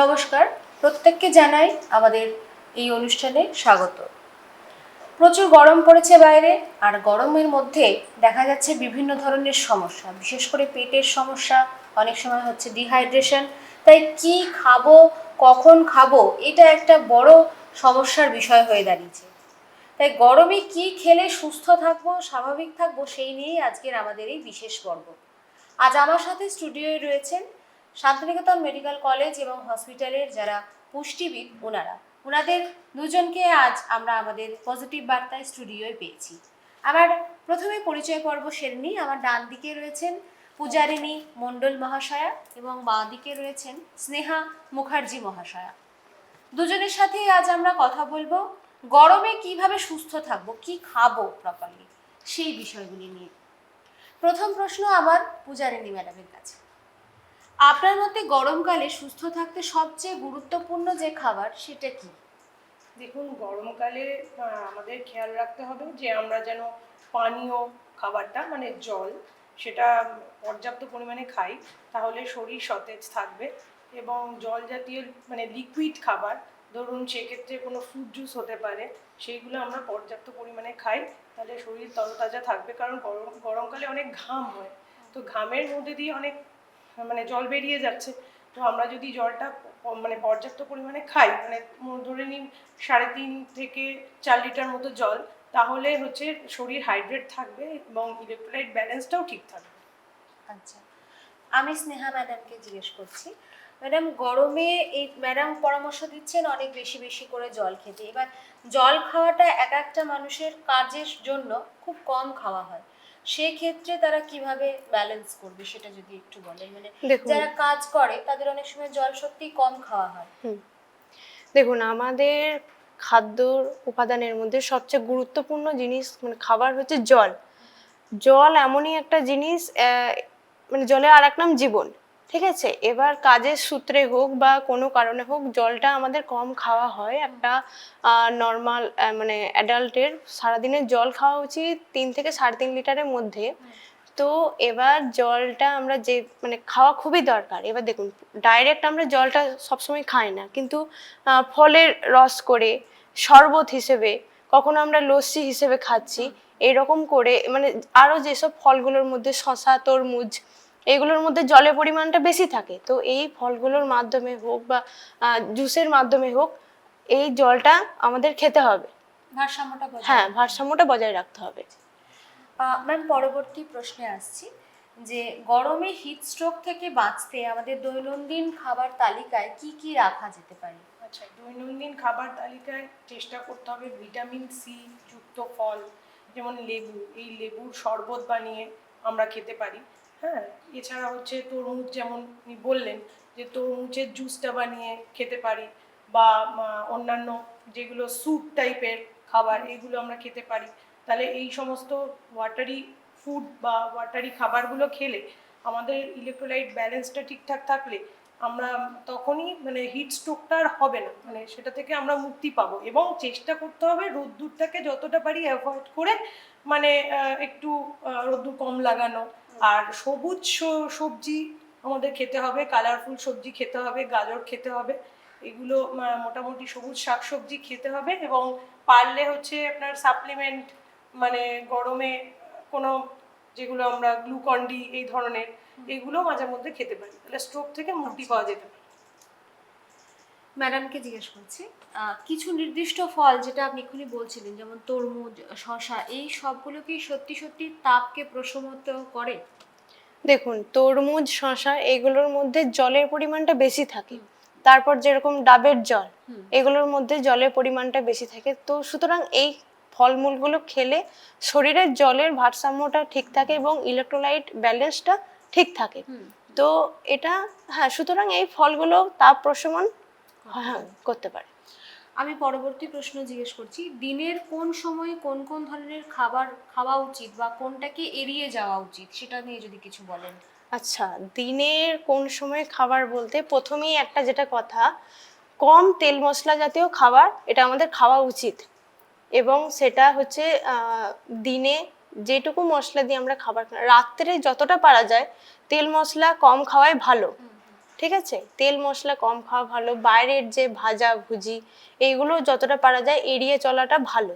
নমস্কার। প্রত্যেককে জানাই আমাদের এই অনুষ্ঠানে স্বাগত। প্রচুর গরম পড়েছে বাইরে, আর গরমের মধ্যে দেখা যাচ্ছে বিভিন্ন ধরনের সমস্যা। বিশেষ করে পেটের সমস্যা, অনেক সময় হচ্ছে ডিহাইড্রেশন তাই কি খাব, কখন খাব, এটা একটা বড় সমস্যার বিষয় হয়ে দাঁড়িয়েছে। তাই গরমে কি খেলে সুস্থ থাকব, স্বাভাবিক থাকব, সেই নিয়েই আজকের আমাদের এই বিশেষ পর্ব। আজ আমার সাথে স্টুডিওয়ে রয়েছেন শান্তিনিকেতন মেডিকেল কলেজ এবং হসপিটালের যারা পুষ্টিবিদ, ওনারা। ওনাদের দুজনকে আজ আমরা আমাদের পজিটিভ বার্তায় স্টুডিওয়ে পেয়েছি। আমার প্রথমে পরিচয় পর্ব সেরে নিই আমার ডান দিকে রয়েছেন পূজারিণী মণ্ডল মহাশয়া এবং বাঁ দিকে রয়েছেন স্নেহা মুখার্জি মহাশয়া। দুজনের সাথেই আজ আমরা কথা বলব, গরমে কীভাবে সুস্থ থাকব, কি খাব প্রপারলি সেই বিষয়গুলি নিয়ে। প্রথম প্রশ্ন আমার পূজারিণী ম্যাডামের কাছে। আপনার মতে গরমকালে সুস্থ থাকতে সবচেয়ে গুরুত্বপূর্ণ যে খাবার, সেটা কি? দেখুন গরমকালে আমাদের খেয়াল রাখতে হবে যে আমরা যেন পানীয় খাবারটা মানে জল, সেটা পর্যাপ্ত পরিমাণে খাই, তাহলে শরীর সতেজ থাকবে এবং জল জাতীয় মানে লিকুইড খাবার, ধরুন সেক্ষেত্রে কোনো ফ্রুট জুস হতে পারে, সেইগুলো আমরা পর্যাপ্ত পরিমাণে খাই, তাহলে শরীর তরতাজা থাকবে, কারণ গরম গরমকালে অনেক ঘাম হয়। তো ঘামের মধ্যে দিয়ে অনেক মানে জল বেরিয়ে যাচ্ছে। তো আমরা যদি জলটা মানে পর্যাপ্ত পরিমাণে খাই মানে ধরে নিন সাড়ে তিন থেকে চার লিটার মতো জল, তাহলে হচ্ছে শরীর হাইড্রেট থাকবে এবং ইলেকট্রোলাইট ব্যালেন্সটাও ঠিক থাকবে। আচ্ছা। আমি স্নেহা ম্যাডামকে জিজ্ঞেস করছি, ম্যাডাম গরমে এই, ম্যাডাম পরামর্শ দিচ্ছেন অনেক বেশি বেশি করে জল খেতে। এবার জল খাওয়াটা এক একটা মানুষের কাজের জন্য খুব কম খাওয়া হয়। সেক্ষেত্রে তারা কীভাবে ব্যালেন্স করবে সেটা যদি একটু বলেন? মানে যারা কাজ করে তাদের অনেক সময় জল সত্যি কম খাওয়া হয়। দেখুন আমাদের খাদ্যর উপাদানের মধ্যে সবচেয়ে গুরুত্বপূর্ণ জিনিস মানে খাবার হচ্ছে জল। জল এমনই একটা জিনিস মানে জলের আর এক নাম জীবন। ঠিক আছে? এবার কাজের সূত্রে হোক বা কোনো কারণে হোক জলটা আমাদের কম খাওয়া হয়। একটা নর্মাল মানে অ্যাডাল্টের সারাদিনের জল খাওয়া উচিত তিন থেকে সাড়ে তিন লিটারের মধ্যে। তো এবার জলটা আমরা যে মানে খাওয়া খুবই দরকার। এবার দেখুন ডাইরেক্ট আমরা জলটা সবসময় খাই না। কিন্তু ফলের রস করে শরবত হিসেবে কখনো আমরা লস্যি হিসেবে খাচ্ছি। এরকম করে মানে আরও যেসব ফলগুলোর মধ্যে শশা তরমুজ এগুলোর মধ্যে জলের পরিমাণটা বেশি থাকে। তো এই ফলগুলোর মাধ্যমে হোক বা জুসের মাধ্যমে হোক এই জলটা আমাদের খেতে হবে। ভারসাম্যটা হ্যাঁ ভারসাম্যটা বজায় রাখতে হবে। ম্যাম পরবর্তী প্রশ্নে আসছি। যে গরমে হিট স্ট্রোক থেকে বাঁচতে আমাদের দৈনন্দিন খাবার তালিকায় কি কি রাখা যেতে পারে? আচ্ছা দৈনন্দিন খাবার তালিকায় চেষ্টা করতে হবে ভিটামিন সি যুক্ত ফল যেমন লেবু। এই লেবুর শরবত বানিয়ে আমরা খেতে পারি। হ্যাঁ এছাড়া হচ্ছে তরমুজ যেমন আপনি বললেন যে তরমুজের জুসটা বানিয়ে খেতে পারি বা অন্যান্য যেগুলো স্যুপ টাইপের খাবার, এগুলো আমরা খেতে পারি। তাহলে এই সমস্ত ওয়াটারি ফুড বা ওয়াটারি খাবারগুলো খেলে আমাদের ইলেকট্রোলাইট ব্যালেন্সটা ঠিকঠাক থাকলে আমরা তখনই মানে হিট স্ট্রোকটা আর হবে না। মানে সেটা থেকে আমরা মুক্তি পাবো এবং চেষ্টা করতে হবে রোদ্দুরটাকে যতটা পারি অ্যাভয়েড করে মানে একটু রোদ্দুর কম লাগানো আর সবুজ সবজি আমাদের খেতে হবে কালারফুল সবজি খেতে হবে গাজর খেতে হবে। এগুলো মোটামুটি সবুজ শাকসবজি খেতে হবে এবং পারলে হচ্ছে আপনার সাপ্লিমেন্ট মানে গরমে কোনো যেগুলো আমরা গ্লুকন্ডি এই ধরনের এগুলো মাঝে মধ্যে খেতে পারি। তাহলে স্ট্রোক থেকে মুক্তি পাওয়া যেতে পারে। ম্যাডামকে জিজ্ঞেস করছি কিছু নির্দিষ্ট ফল যেটা আপনি এক্ষুনি বলছিলেন যেমন তরমুজ শশা এই সবগুলো কি সত্যি সত্যি তাপকে প্রশমিত করে? দেখুন তরমুজ শশা এগুলোর মধ্যে জলের পরিমাণটা বেশি থাকে। তারপর যেরকম ডাবের জল এগুলোর মধ্যে জলের পরিমাণটা বেশি থাকে। তো সুতরাং এই ফলমূলগুলো খেলে শরীরের জলের ভারসাম্যটা ঠিক থাকে এবং ইলেকট্রোলাইট ব্যালেন্সটা ঠিক থাকে। তো এটা হ্যাঁ সুতরাং এই ফলগুলো তাপ প্রশমন হ্যাঁ করতে পারে। আমি পরবর্তী প্রশ্ন জিজ্ঞেস করছি দিনের কোন সময়ে কোন কোন ধরনের খাবার খাওয়া উচিত বা কোনটাকে এড়িয়ে যাওয়া উচিত? সেটা নিয়ে যদি কিছু বলেন। আচ্ছা দিনের কোন সময় খাবার বলতে প্রথমেই একটা যেটা কথা কম তেল মশলা জাতীয় খাবার এটা আমাদের খাওয়া উচিত। এবং সেটা হচ্ছে দিনে যেটুকু মশলা দিয়ে আমরা খাবার রাত্রে যতটা পারা যায় তেল মশলা কম খাওয়াই ভালো। ঠিক আছে? তেল মশলা কম খাওয়া ভালো বাইরের যে ভাজা ভুজি এইগুলো যতটা পারা যায় এড়িয়ে চলাটা ভালো।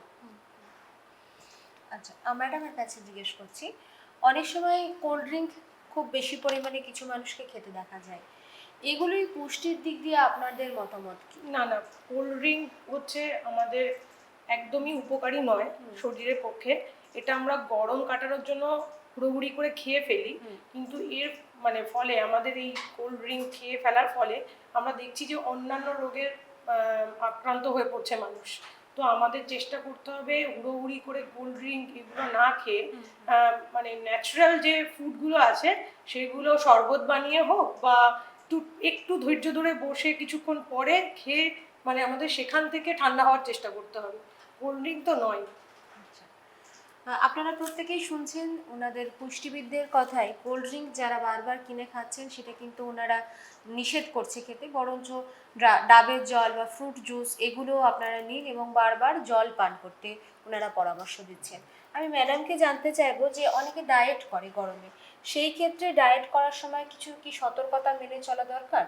আচ্ছা ম্যাডামের কাছে জিজ্ঞেস করছি অনেক সময় কোল্ড ড্রিঙ্ক খুব বেশি পরিমাণে কিছু মানুষকে খেতে দেখা যায়। এগুলোই পুষ্টির দিক দিয়ে আপনাদের মতামত কি? না না কোল্ড ড্রিঙ্ক হচ্ছে আমাদের একদমই উপকারী নয় শরীরের পক্ষে। এটা আমরা গরম কাটানোর জন্য হুড়োহুড়ি করে খেয়ে ফেলি কিন্তু এর মানে ফলে আমাদের এই কোল্ড ড্রিঙ্ক খেয়ে ফেলার ফলে আমরা দেখছি যে অন্যান্য রোগের আক্রান্ত হয়ে পড়ছে মানুষ। তো আমাদের চেষ্টা করতে হবে হুড়োহুড়ি করে কোল্ড ড্রিঙ্ক এগুলো না খেয়ে মানে ন্যাচারাল যে ফুডগুলো আছে সেগুলো শরবত বানিয়ে হোক বা একটু একটু ধৈর্য ধরে বসে কিছুক্ষণ পরে খেয়ে মানে আমাদের সেখান থেকে ঠান্ডা হওয়ার চেষ্টা করতে হবে। কোল্ড ড্রিঙ্ক তো নয়। আপনারা প্রত্যেকেই শুনছেন ওনাদের পুষ্টিবিদদের কথায় কোল্ড ড্রিঙ্ক যারা বারবার কিনে খাচ্ছেন সেটা কিন্তু ওনারা নিষেধ করছে খেতে, বরঞ্চ ডাবের জল বা ফ্রুট জুস এগুলো আপনারা নিন এবং বারবার জল পান করতে ওনারা পরামর্শ দিচ্ছেন। আমি ম্যাডামকে জানতে চাইব যে অনেকে ডায়েট করে গরমে, সেই ক্ষেত্রে ডায়েট করার সময় কিছু কি সতর্কতা মেনে চলা দরকার?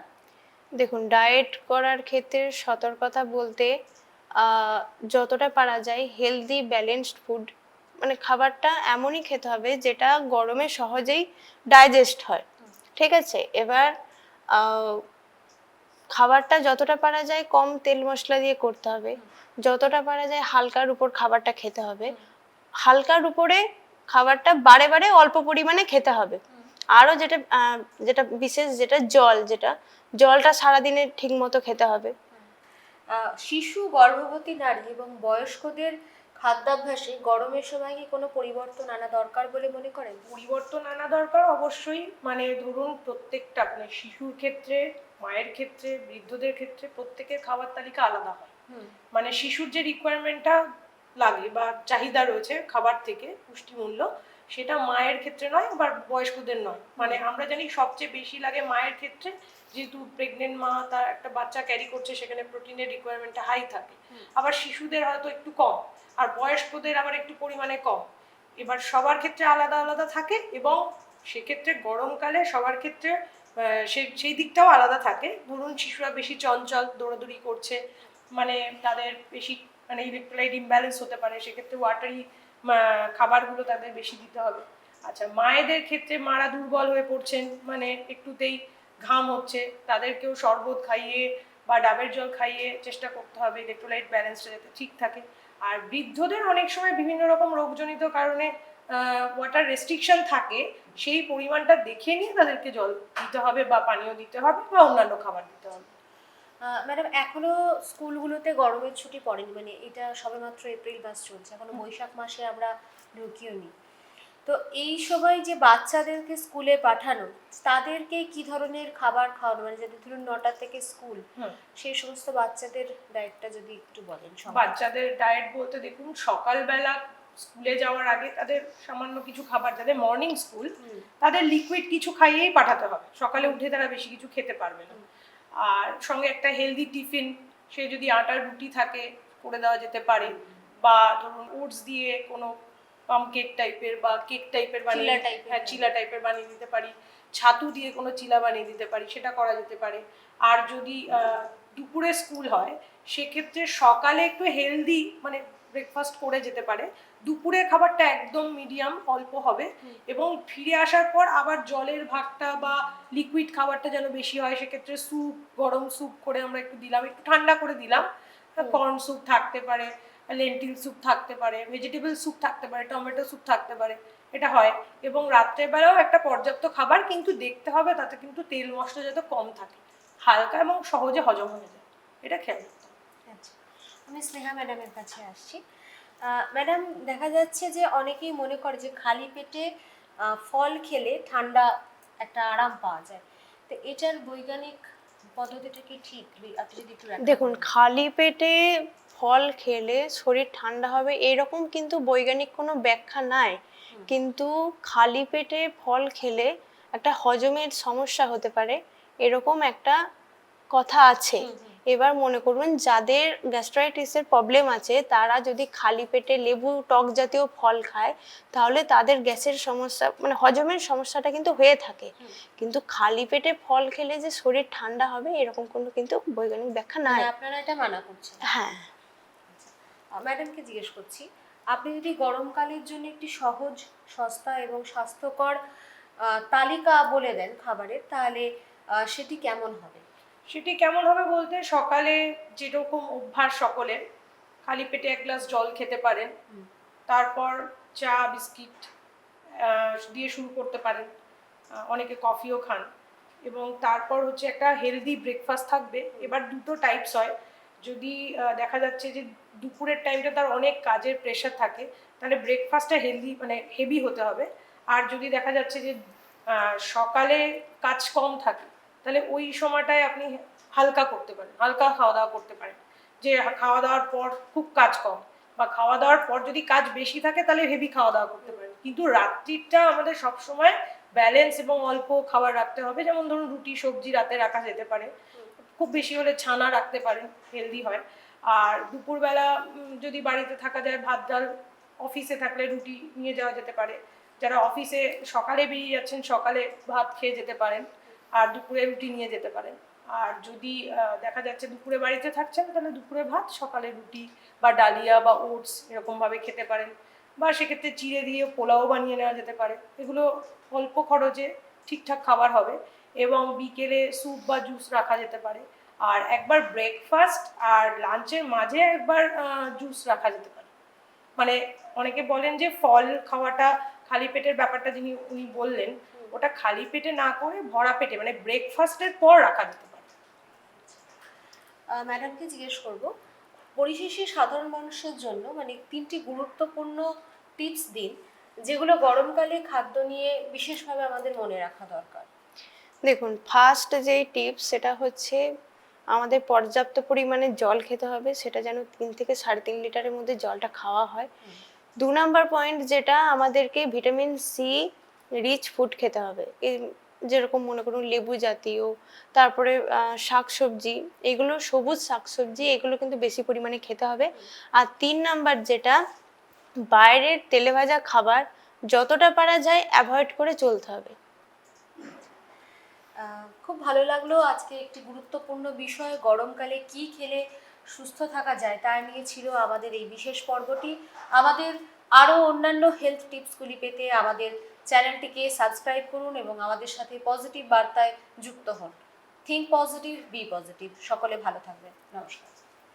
দেখুন ডায়েট করার ক্ষেত্রে সতর্কতা বলতে যতটা পারা যায় হেলদি ব্যালেন্সড ফুড মানে খাবারটা এমনই খেতে হবে যেটা গরমে সহজেই ডাইজেস্ট হয়। ঠিক আছে? এবার খাবারটা যতটা পারা যায় কম তেল মশলা দিয়ে করতে হবে। যতটা পারা যায় হালকার উপর খাবারটা খেতে হবে। হালকার উপরে খাবারটা বারে বারে অল্প পরিমাণে খেতে হবে। আরও যেটা যেটা বিশেষ যেটা জল, যেটা জলটা সারাদিনে ঠিক মতো খেতে হবে। শিশু, গর্ভবতী নারী এবং বয়স্কদের খাদ্যাভ্যাসে গরমের সময় কি কোনো পরিবর্তন আনা দরকার বলে মনে করেন? পরিবর্তন আনা দরকার অবশ্যই। মানে ধরুন প্রত্যেকটা মানে শিশুর ক্ষেত্রে মায়ের ক্ষেত্রে বৃদ্ধদের ক্ষেত্রে প্রত্যেকের খাবার তালিকা আলাদা হয়। মানে শিশুর যে রিকোয়ারমেন্টটা লাগে বা চাহিদা রয়েছে খাবার থেকে পুষ্টিমূল্য সেটা মায়ের ক্ষেত্রে নয় আবার বয়স্কদের নয়। মানে আমরা জানি সবচেয়ে বেশি লাগে মায়ের ক্ষেত্রে যেহেতু প্রেগনেন্ট মা তার একটা বাচ্চা ক্যারি করছে সেখানে প্রোটিনের রিকোয়ারমেন্টটা হাই থাকে। আবার শিশুদের হয়তো একটু কম আর বয়স্কদের আবার একটু পরিমাণে কম। এবার সবার ক্ষেত্রে আলাদা আলাদা থাকে এবং সেক্ষেত্রে গরমকালে সবার ক্ষেত্রে সেই সেই দিকটাও আলাদা থাকে। ধরুন শিশুরা বেশি চঞ্চল দৌড়াদৌড়ি করছে মানে তাদের বেশি মানে ইলেকট্রোলাইট ইমব্যালেন্স হতে পারে সেক্ষেত্রে ওয়াটারি খাবারগুলো তাদের বেশি দিতে হবে। আচ্ছা মায়েদের ক্ষেত্রে মারা দুর্বল হয়ে পড়ছেন মানে একটুতেই ঘাম হচ্ছে, তাদেরকেও শরবত খাইয়ে বা ডাবের জল খাইয়ে চেষ্টা করতে হবে ইলেকট্রোলাইট ব্যালেন্সটা যাতে ঠিক থাকে। আর বৃদ্ধদের অনেক সময় বিভিন্ন রকম রোগজনিত কারণে ওয়াটার রেস্ট্রিকশন থাকে, সেই পরিমাণটা দেখে নিয়ে তাদেরকে জল দিতে হবে বা পানীয় দিতে হবে বা অন্যান্য খাবার দিতে হবে। ম্যাডাম এখনও স্কুলগুলোতে গরমের ছুটি পড়েনি মানে এটা সবেমাত্র এপ্রিল মাস চলছে এখনও বৈশাখ মাসে আমরা ঢুকিও নি তো এই সময় যে বাচ্চাদেরকে স্কুলে পাঠানো তাদেরকে কি ধরনের খাবার খাওয়ানো মানে যাদের ধরুন নটা থেকে স্কুল সেই সমস্ত বাচ্চাদের ডায়েটটা যদি একটু বলেন বাচ্চাদের ডায়েট বলতে দেখুন সকালবেলা স্কুলে যাওয়ার আগে তাদের সামান্য কিছু খাবার যাদের মর্নিং স্কুল তাদের লিকুইড কিছু খাইয়েই পাঠাতে হবে। সকালে উঠে তারা বেশি কিছু খেতে পারবে না। আর সঙ্গে একটা হেলদি টিফিন সে যদি আটার রুটি থাকে করে দেওয়া যেতে পারে। বা ধরুন ওটস দিয়ে কোনো পাম কেক টাইপের বা কেক টাইপের বানিয়ে হ্যাঁ চিলা টাইপের বানিয়ে দিতে পারি। ছাতু দিয়ে কোনো চিলা বানিয়ে দিতে পারি সেটা করা যেতে পারে। আর যদি দুপুরে স্কুল হয় সেক্ষেত্রে সকালে একটু হেলদি মানে ব্রেকফাস্ট করে যেতে পারে। দুপুরের খাবারটা একদম মিডিয়াম অল্প হবে। এবং ফিরে আসার পর আবার জলের ভাগটা বা লিকুইড খাবারটা যেন বেশি হয় সেক্ষেত্রে স্যুপ গরম স্যুপ করে আমরা একটু দিলাম। একটু ঠান্ডা করে দিলাম। কর্ন স্যুপ থাকতে পারে লেন্টিল স্যুপ থাকতে পারে ভেজিটেবল স্যুপ থাকতে পারে টমেটো স্যুপ থাকতে পারে এটা হয়। এবং রাত্রেবেলাও একটা পর্যাপ্ত খাবার কিন্তু দেখতে হবে তাতে কিন্তু তেল মশলা যাতে কম থাকে হালকা এবং সহজে হজম হয়ে যায়। এটা খেয়াল আমি স্নেহা ম্যাডামের কাছে আসছি। ম্যাডাম দেখা যাচ্ছে যে অনেকেই মনে করে যে খালি পেটে ফল খেলে ঠান্ডা একটা আরাম পাওয়া যায়। তো এটার বৈজ্ঞানিক পদ্ধতিটা কি ঠিক? আপনি যদি একটু দেখুন খালি পেটে ফল খেলে শরীর ঠান্ডা হবে এরকম কিন্তু বৈজ্ঞানিক কোনো ব্যাখ্যা নাই। কিন্তু খালি পেটে ফল খেলে একটা হজমের সমস্যা হতে পারে এরকম একটা কথা আছে। এবার মনে করুন যাদের গ্যাস্ট্রাইটিসের প্রবলেম আছে তারা যদি খালি পেটে লেবু টক জাতীয় ফল খায় তাহলে তাদের গ্যাসের সমস্যা মানে হজমের সমস্যাটা কিন্তু হয়ে থাকে। কিন্তু খালি পেটে ফল খেলে যে শরীর ঠান্ডা হবে এরকম কোনো কিন্তু বৈজ্ঞানিক ব্যাখ্যা নাই। মানে আপনারা এটা মানা করছেন। হ্যাঁ। ম্যাডামকে জিজ্ঞেস করছি আপনি যদি গরমকালের জন্য একটি সহজ সস্তা এবং স্বাস্থ্যকর তালিকা বলে দেন খাবারের তাহলে সেটি কেমন হবে? সেটি কেমন হবে বলতে সকালে যেরকম অভ্যাস সকলের খালি পেটে এক গ্লাস জল খেতে পারেন তারপর চা বিস্কিট দিয়ে শুরু করতে পারেন অনেকে কফিও খান এবং তারপর হচ্ছে একটা হেলদি ব্রেকফাস্ট থাকবে। এবার দুটো টাইপস হয়। যদি দেখা যাচ্ছে যে দুপুরের টাইমটা তার অনেক কাজের প্রেশার থাকে তাহলে ব্রেকফাস্টটা হেলদি মানে হেভি হতে হবে। আর যদি দেখা যাচ্ছে যে সকালে কাজ কম থাকে তাহলে ওই সময়টায় আপনি হালকা করতে পারেন, হালকা খাওয়া দাওয়া করতে পারেন। যে খাওয়া দাওয়ার পর খুব কাজ কম, বা খাওয়া দাওয়ার পর যদি কাজ বেশি থাকে তাহলে হেভি খাওয়া দাওয়া করতে পারেন। কিন্তু রাত্রিটা আমাদের সবসময় ব্যালেন্স এবং অল্প খাবার রাখতে হবে। যেমন ধরুন রুটি, সবজি রাতে রাখা যেতে পারে। খুব বেশি হলে ছানা রাখতে পারেন হেলদি হয়। আর দুপুরবেলা যদি বাড়িতে থাকা যায় ভাত ডাল অফিসে থাকলে রুটি নিয়ে যাওয়া যেতে পারে। যারা অফিসে সকালে বেরিয়ে যাচ্ছেন, সকালে ভাত খেয়ে যেতে পারেন। আর দুপুরে রুটি নিয়ে যেতে পারেন। আর যদি দেখা যাচ্ছে দুপুরে বাড়িতে থাকছেন, তাহলে দুপুরে ভাত, সকালে রুটি বা ডালিয়া বা ওটস এরকমভাবে খেতে পারেন। বা সেক্ষেত্রে চিড়ে দিয়ে পোলাও বানিয়ে নেওয়া যেতে পারে। এগুলো অল্প খরচে ঠিকঠাক খাবার হবে এবং বিকেলে স্যুপ বা জুস রাখা যেতে পারে। আর একবার ব্রেকফাস্ট আর লাঞ্চের মাঝে একবার জুস রাখা যেতে পারে। মানে অনেকে বলেন যে ফল খাওয়াটা, খালি পেটের ব্যাপারটা যিনি, উনি বললেন ওটা খালি পেটে না করে ভরা পেটে মানে ব্রেকফাস্টের পর রাখা যেতে পারে। ম্যাডামকে জিজ্ঞেস করব পরিশেষে সাধারণ মানুষের জন্য মানে তিনটি গুরুত্বপূর্ণ টিপস দিন যেগুলো গরমকালে খাদ্য নিয়ে বিশেষভাবে আমাদের মনে রাখা দরকার। দেখুন ফার্স্ট যেই টিপস সেটা হচ্ছে আমাদের পর্যাপ্ত পরিমাণে জল খেতে হবে সেটা যেন তিন থেকে সাড়ে তিন লিটারের মধ্যে জলটা খাওয়া হয়। দু নাম্বার পয়েন্ট যেটা আমাদেরকে ভিটামিন সি রিচ ফুড খেতে হবে। এই যেরকম মনে করুন লেবু জাতীয়, তারপরে শাকসবজি, এগুলো সবুজ শাকসবজি, এগুলো কিন্তু বেশি পরিমাণে খেতে হবে। আর তিন নাম্বার যেটা, বাইরের তেলে ভাজা খাবার যতটা পারা যায় অ্যাভয়েড করে চলতে হবে। খুব ভালো লাগল আজকে একটি গুরুত্বপূর্ণ বিষয়, গরমকালে কি খেলে সুস্থ থাকা যায় তা নিয়ে ছিল আমাদের এই বিশেষ পর্বটি। আমাদের আরও অন্যান্য হেলথ টিপসগুলি পেতে আমাদের চ্যানেলটিকে সাবস্ক্রাইব করুন এবং আমাদের সাথে পজিটিভ বার্তায় যুক্ত হন। থিঙ্ক পজিটিভ বি পজিটিভ সকলে ভালো থাকবেন। নমস্কার।